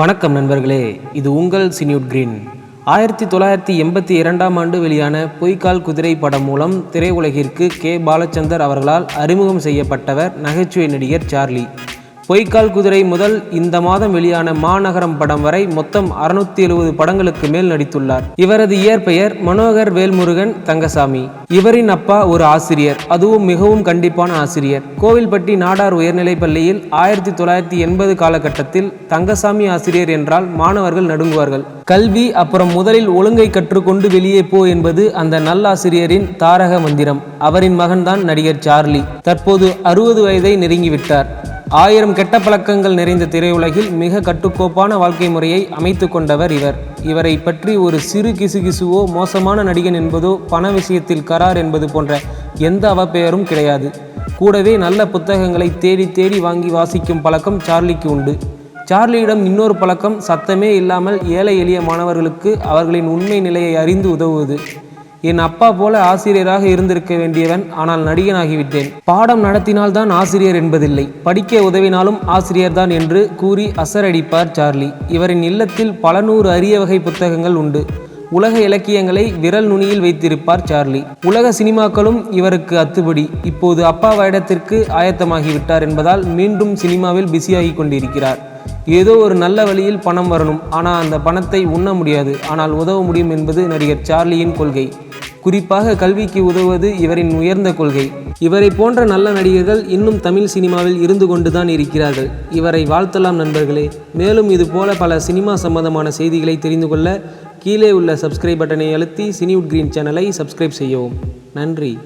வணக்கம் நண்பர்களே இது உங்கள் சினியூட் கிரீன். ஆயிரத்தி தொள்ளாயிரத்தி எண்பத்தி இரண்டாம் ஆண்டு வெளியான பொய்க்கால் குதிரை படம் மூலம் திரையுலகிற்கு கே. பாலச்சந்தர் அவர்களால் அறிமுகம் செய்யப்பட்டவர் நகைச்சுவை நடிகர் சார்லி. பொய்க்கால் குதிரை முதல் இந்த மாதம் வெளியான மாநகரம் படம் வரை மொத்தம் அறுநூத்தி எழுபது படங்களுக்கு மேல் நடித்துள்ளார். இவரது இயற்பெயர் மனோகர் வேல்முருகன் தங்கசாமி. இவரின் அப்பா ஒரு ஆசிரியர் அதுவும் மிகவும் கண்டிப்பான ஆசிரியர். கோவில்பட்டி நாடார் உயர்நிலைப் பள்ளியில் ஆயிரத்தி தொள்ளாயிரத்தி எண்பது காலகட்டத்தில் தங்கசாமி ஆசிரியர் என்றால் மாணவர்கள் நடுங்குவார்கள். கல்வி அப்புறம் முதலில் ஒழுங்கை கற்றுக்கொண்டு வெளியே போ என்பது அந்த நல்லாசிரியரின் தாரக மந்திரம். அவரின் மகன்தான் நடிகர் சார்லி. தற்போது அறுபது வயதை நெருங்கிவிட்டார். ஆயிரம் கெட்ட பழக்கங்கள் நிறைந்த திரையுலகில் மிக கட்டுக்கோப்பான வாழ்க்கை முறையை அமைத்து கொண்டவர் இவர். இவரை பற்றி ஒரு சிறு கிசுகிசுவோ மோசமான நடிகன் என்பதோ பண விஷயத்தில் கரார் என்பது போன்ற எந்த அவப்பெயரும் கிடையாது. கூடவே நல்ல புத்தகங்களை தேடி தேடி வாங்கி வாசிக்கும் பழக்கம் சார்லிக்கு உண்டு. சார்லியிடம் இன்னொரு பழக்கம் சத்தமே இல்லாமல் ஏழை எளிய மாணவர்களுக்கு அவர்களின் உண்மை நிலையை அறிந்து உதவுவது. என் அப்பா போல ஆசிரியராக இருந்திருக்க வேண்டியவன் ஆனால் நடிகனாகிவிட்டேன். பாடம் நடத்தினால்தான் ஆசிரியர் என்பதில்லை. படிக்க உதவினாலும் ஆசிரியர்தான் என்று கூறி அசரடிப்பார் சார்லி. இவரின் இல்லத்தில் பல நூறு அரிய வகை புத்தகங்கள் உண்டு. உலக இலக்கியங்களை விரல் நுனியில் வைத்திருப்பார் சார்லி. உலக சினிமாக்களும் இவருக்கு அத்துபடி. இப்போது அப்பா வேடத்திற்கு ஆயத்தமாகிவிட்டார் என்பதால் மீண்டும் சினிமாவில் பிஸியாகி கொண்டிருக்கிறார். ஏதோ ஒரு நல்ல வழியில் பணம் வரணும். ஆனால் அந்த பணத்தை உண்ண முடியாது. ஆனால் உதவ முடியும் என்பது நடிகர் சார்லியின் கொள்கை. குறிப்பாக கல்விக்கு உதவுவது இவரின் உயர்ந்த கொள்கை. இவரை போன்ற நல்ல நடிகர்கள் இன்னும் தமிழ் சினிமாவில் இருந்து கொண்டுதான் இருக்கிறார்கள். இவரை வாழ்த்தலாம் நண்பர்களே. மேலும் இது போல பல சினிமா சம்பந்தமான செய்திகளை தெரிந்து கொள்ள கீழே உள்ள சப்ஸ்கிரைப் பட்டனை அழுத்தி சினிவுட் கிரீன் சேனலை சப்ஸ்கிரைப் செய்யவும். நன்றி.